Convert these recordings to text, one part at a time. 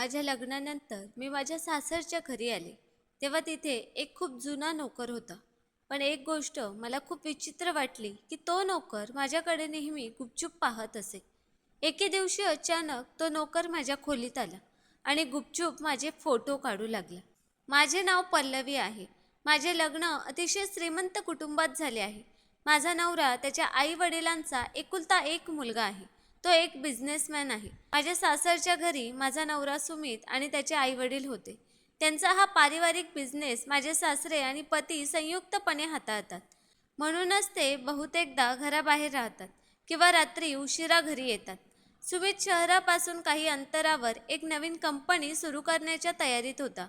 माझ्या लग्नानंतर मी माझ्या सासरच्या घरी आले. तेव्हा तिथे एक खूप जुना नोकर होता. पण एक गोष्ट मला खूप विचित्र वाटली की तो नोकर माझ्याकडे नेहमी गुपचूप पाहत असे. एके दिवशी अचानक तो नोकर माझ्या खोलीत आला आणि गुपचूप माझे फोटो काढू लागला. माझे नाव पल्लवी आहे. माझे लग्न अतिशय श्रीमंत कुटुंबात झाले आहे. माझा नवरा त्याच्या आई वडिलांचा एकुलता एक मुलगा आहे. तो एक बिझनेसमॅन आहे. माझ्या सासरच्या घरी माझा नवरा सुमित आणि त्याचे आईवडील होते. त्यांचा हा पारिवारिक बिझनेस माझे सासरे आणि पती संयुक्तपणे हाताळतात. म्हणूनच ते बहुतेकदा घराबाहेर राहतात किंवा रात्री उशिरा घरी येतात. सुमित शहरापासून काही अंतरावर एक नवीन कंपनी सुरू करण्याच्या तयारीत होता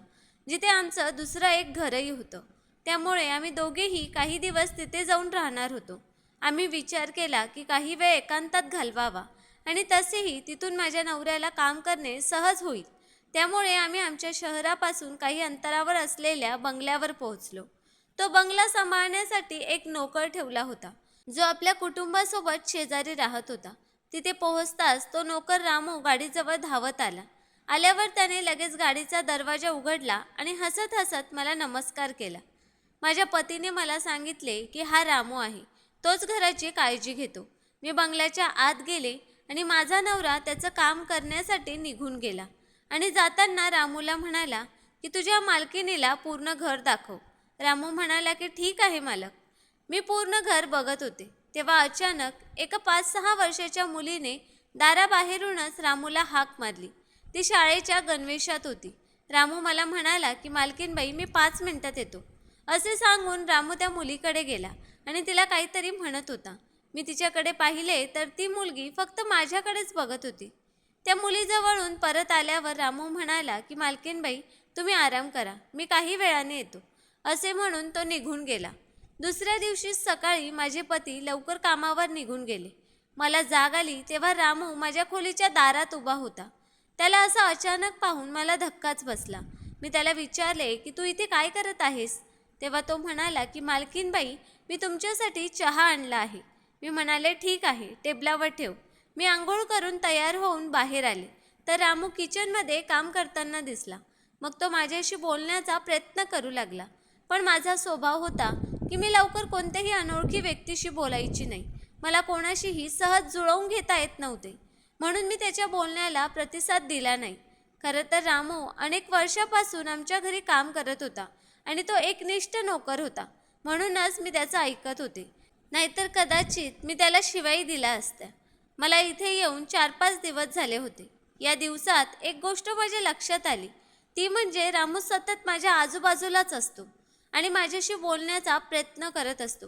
जिथे आमचं दुसरं एक घरही होतं. त्यामुळे आम्ही दोघेही काही दिवस तिथे जाऊन राहणार होतो. आम्ही विचार केला की काही वेळ एकांतात घालवावा. आणि तसेही तिथून माझ्या नवऱ्याला काम करणे सहज होईल. त्यामुळे आम्ही आमच्या शहरापासून काही अंतरावर असलेल्या बंगल्यावर पोहोचलो. तो बंगला सांभाळण्यासाठी एक नोकर ठेवला होता जो आपल्या कुटुंबासोबत शेजारी राहत होता. तिथे पोहोचताच तो नोकर रामू गाडीजवळ धावत आला. आल्यावर त्याने लगेच गाडीचा दरवाजा उघडला आणि हसत हसत मला नमस्कार केला. माझ्या पतीने मला सांगितले की हा रामू आहे तोच घराची काळजी घेतो. मी बंगल्याच्या आत गेले आणि माझा नवरा त्याचं काम करण्यासाठी निघून गेला. आणि जाताना रामूला म्हणाला की तुझ्या मालकिनीला पूर्ण घर दाखव. रामू म्हणाला की ठीक आहे मालक. मी पूर्ण घर बघत होते. तेव्हा अचानक एका पाच सहा वर्षाच्या मुलीने दाराबाहेरूनच रामूला हाक मारली. ती शाळेच्या गणवेशात होती. रामू मला म्हणाला की मालकीनबाई मी पाच मिनिटात येतो. असे सांगून रामू त्या मुलीकडे गेला आणि तिला काहीतरी म्हणत होता. मी तिच्याकडे पाहिले तर ती मुलगी फक्त माझ्याकडेच बघत होती. त्या मुलीजवळून परत आल्यावर रामू म्हणाला की मालकीनबाई तुम्ही आराम करा. मी काही वेळाने येतो. असे म्हणून तो निघून गेला. दुसऱ्या दिवशी सकाळी माझे पती लवकर कामावर निघून गेले. मला जाग आली तेव्हा रामू माझ्या खोलीच्या दारात उभा होता. त्याला असं अचानक पाहून मला धक्काच बसला. मी त्याला विचारले की तू इथे काय करत आहेस? तेव्हा तो म्हणाला की मालकीनबाई मी तुमच्यासाठी चहा आणला आहे. मी म्हणाले ठीक आहे टेबलावर ठेव. मी आंघोळ करून तयार होऊन बाहेर आले. तर रामू किचनमध्ये काम करताना दिसला. मग तो माझ्याशी बोलण्याचा प्रयत्न करू लागला. पण माझा स्वभाव होता की मी लवकर कोणत्याही अनोळखी व्यक्तीशी बोलायची नाही. मला कोणाशीही सहज जुळवून घेता येत नव्हते. म्हणून मी त्याच्या बोलण्याला प्रतिसाद दिला नाही. खरं तर रामू अनेक वर्षापासून आमच्या घरी काम करत होता आणि तो एकनिष्ठ नोकर होता. म्हणूनच मी त्याचं ऐकत होते. नाहीतर कदाचित मी त्याला शिवाई दिला असत्या मला इथे येऊन चार पाच दिवस झाले होते. या दिवसात एक गोष्ट माझ्या लक्षात आली. ती म्हणजे रामू सतत माझ्या आजूबाजूलाच असतो आणि माझ्याशी बोलण्याचा प्रयत्न करत असतो.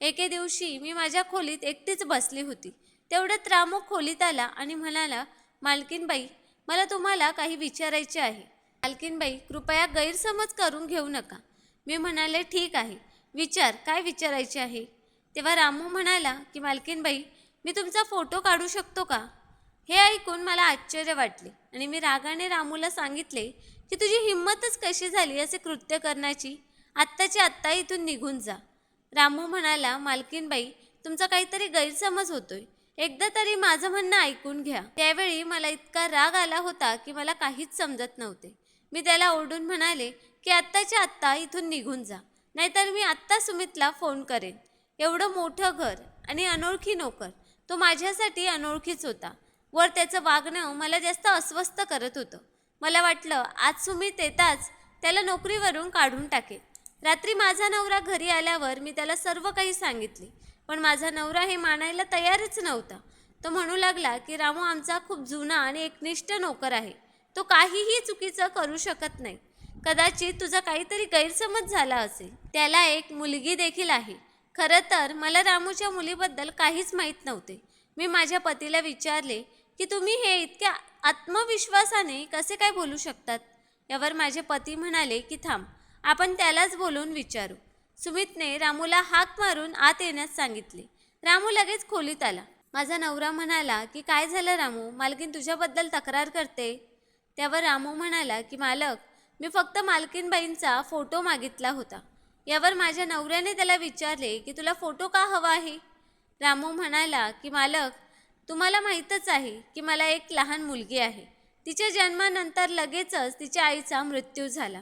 एके दिवशी मी माझ्या खोलीत एकटीच बसली होती. तेवढ्यात रामू खोलीत आला आणि म्हणाला मालकीनबाई मला तुम्हाला काही विचारायचे आहे. मालकीनबाई कृपया गैरसमज करून घेऊ नका. मी म्हणाले ठीक आहे. विचार. काय विचारायचे आहे? तेव्हा रामू म्हणाला की मालकीनबाई मी तुमचा फोटो काढू शकतो का? हे ऐकून मला आश्चर्य वाटले आणि मी रागाने रामूला सांगितले की तुझी हिंमतच कशी झाली असे कृत्य करण्याची? आत्ताची आत्ता इथून निघून जा. रामू म्हणाला मालकीनबाई तुमचा काहीतरी गैरसमज होतोय. एकदा तरी माझं म्हणणं ऐकून घ्या. त्यावेळी मला इतका राग आला होता की मला काहीच समजत नव्हते. मी त्याला ओरडून म्हणाले की आत्ताच्या आत्ता इथून निघून जा. नाहीतर मी आत्ता सुमितला फोन करेन. एवढं मोठं घर आणि अनोळखी नोकर तो माझ्यासाठी अनोळखीच होता. वर त्याचं वागणं मला जास्त अस्वस्थ करत होतं. मला वाटलं आज सुमित येताच त्याला नोकरीवरून काढून टाकेल. रात्री माझा नवरा घरी आल्यावर मी त्याला सर्व काही सांगितले पण माझा नवरा हे मानायला तयारच नव्हता. तो म्हणू लागला की रामू आमचा खूप जुना आणि एकनिष्ठ नोकर आहे. तो काहीही चुकीचं करू शकत नाही. कदाचित तुझा काहीतरी गैरसमज झाला असेल. त्याला एक मुलगी देखील आहे. खरं तर मला रामूच्या मुलीबद्दल काहीच माहीत नव्हते. मी माझ्या पतीला विचारले की तुम्ही हे इतक्या आत्मविश्वासाने कसे काय बोलू शकतात? यावर माझे पती म्हणाले की थांब आपण त्यालाच बोलून विचारू. सुमितने रामूला हाक मारून आत येण्यास सांगितले. रामू लगेच खोलीत आला. माझा नवरा म्हणाला की काय झालं रामू? मालकीन तुझ्याबद्दल तक्रार करते. त्यावर रामू म्हणाला की मालक मी फक्त मालकीनबाईंचा फोटो मागितला होता. यावर माझ्या नवऱ्याने त्याला विचारले की तुला फोटो का हवा आहे? रामू म्हणाला की मालक तुम्हाला माहीतच आहे की मला एक लहान मुलगी आहे. तिच्या जन्मानंतर लगेचच तिच्या आईचा मृत्यू झाला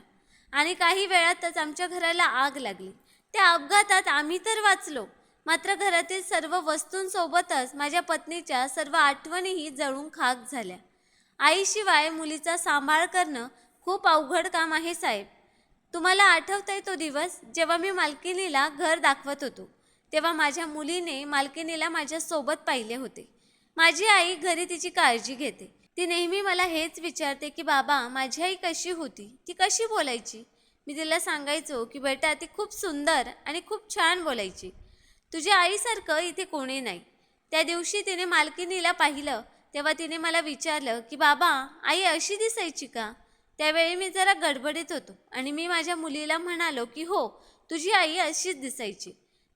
आणि काही वेळातच आमच्या घराला आग लागली. त्या अपघातात आम्ही तर वाचलो. मात्र घरातील सर्व वस्तूंसोबतच माझ्या पत्नीच्या सर्व आठवणीही जळून खाक झाल्या. आईशिवाय मुलीचा सांभाळ करणं खूप अवघड काम आहे साहेब. तुम्हाला आठवतंय तो दिवस जेव्हा मी मालकिनीला घर दाखवत होतो? तेव्हा माझ्या मुलीने मालकिनीला माझ्यासोबत पाहिले होते. माझी आई घरी तिची काळजी घेते. ती नेहमी मला हेच विचारते की बाबा माझी आई कशी होती? ती कशी बोलायची? मी तिला सांगायचो की बेटा ती खूप सुंदर आणि खूप छान बोलायची. तुझ्या आईसारखं इथे कोणी नाही. त्या दिवशी तिने मालकिनीला पाहिलं तेव्हा तिने मला विचारलं की बाबा आई अशी दिसायची का? त्यावेळी मी जरा गडबडीत होतो आणि मी माझ्या मुलीला म्हणालो की हो तुझी आई अशीच दिसायची.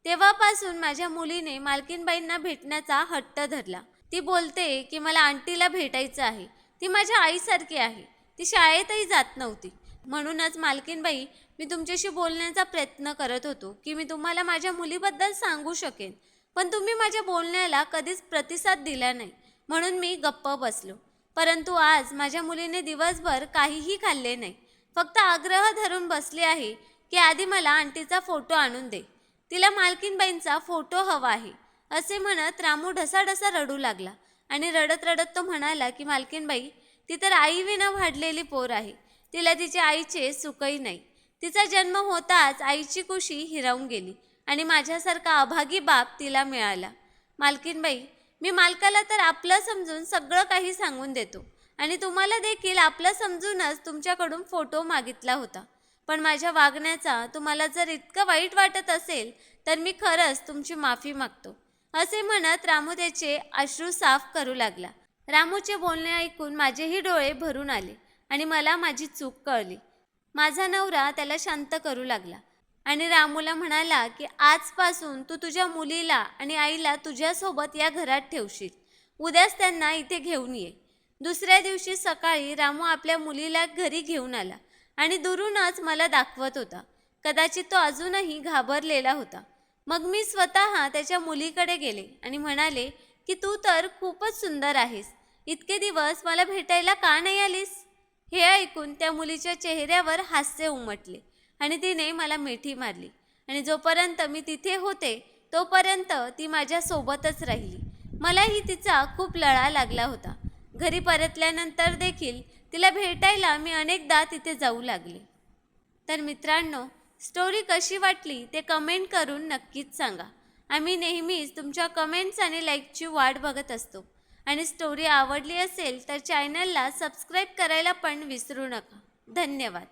तेव्हापासून माझ्या मुलीने मालकीनबाईंना भेटण्याचा हट्ट धरला. ती बोलते की मला आंटीला भेटायचं आहे. ती माझ्या आईसारखी आहे. ती शाळेतही जात नव्हती. म्हणूनच मालकीनबाई मी तुमच्याशी बोलण्याचा प्रयत्न करत होतो की मी तुम्हाला माझ्या मुलीबद्दल सांगू शकेन. पण तुम्ही माझ्या बोलण्याला कधीच प्रतिसाद दिला नाही. म्हणून मी गप्प बसलो. परंतु आज माझ्या मुलीने दिवसभर काहीही खाल्ले नाही. फक्त आग्रह धरून बसली आहे की आधी मला आंटीचा फोटो आणून दे. तिला मालकीनबाईंचा फोटो हवा आहे असे म्हणत रामू ढसाढसा रडू लागला आणि रडत रडत तो म्हणाला की मालकीनबाई ती तर आईविना वाढलेली पोर आहे. तिला तिच्या आईचे सुखही नाही. तिचा जन्म होताच आईची कुशी हिरावून गेली आणि माझ्यासारखा अभागी बाप तिला मिळाला. मालकीनबाई मी मालकाला तर आपलं समजून सगळं काही सांगून देतो. आणि तुम्हाला देखील आपलं समजूनच तुमच्याकडून फोटो मागितला होता. पण माझ्या वागण्याचा तुम्हाला जर इतकं वाईट वाटत असेल तर मी खरंच तुमची माफी मागतो. असे म्हणत रामू त्याचे अश्रू साफ करू लागला. रामूचे बोलणे ऐकून माझेही डोळे भरून आले आणि मला माझी चूक कळली. माझा नवरा त्याला शांत करू लागला. आणि रामूला म्हणाला की आजपासून तू तुझ्या मुलीला आणि आईला तुझ्यासोबत या घरात ठेवशील. उद्याच त्यांना इथे घेऊन ये. दुसऱ्या दिवशी सकाळी रामू आपल्या मुलीला घरी घेऊन आला आणि दुरूनच मला दाखवत होता. कदाचित तो अजूनही घाबरलेला होता. मग मी स्वतः त्याच्या मुलीकडे गेले आणि म्हणाले की तू तर खूपच सुंदर आहेस. इतके दिवस मला भेटायला का नाही आलीस? हे ऐकून त्या मुलीच्या चेहऱ्यावर हास्य उमटले. आणि तिने मला मिठी मारली. आणि जोपर्यंत मी तिथे होते तोपर्यंत ती माझ्यासोबतच राहिली. मलाही तिचा खूप लळा लागला होता. घरी परतल्यानंतर देखील तिला भेटायला मी अनेकदा तिथे जाऊ लागले. तर मित्रांनो स्टोरी कशी वाटली ते कमेंट करून नक्कीच सांगा. आम्ही नेहमीच तुमच्या कमेंट्स आणि लाईकची वाट बघत असतो. आणि स्टोरी आवडली असेल तर चॅनलला सबस्क्राईब करायला पण विसरू नका. धन्यवाद.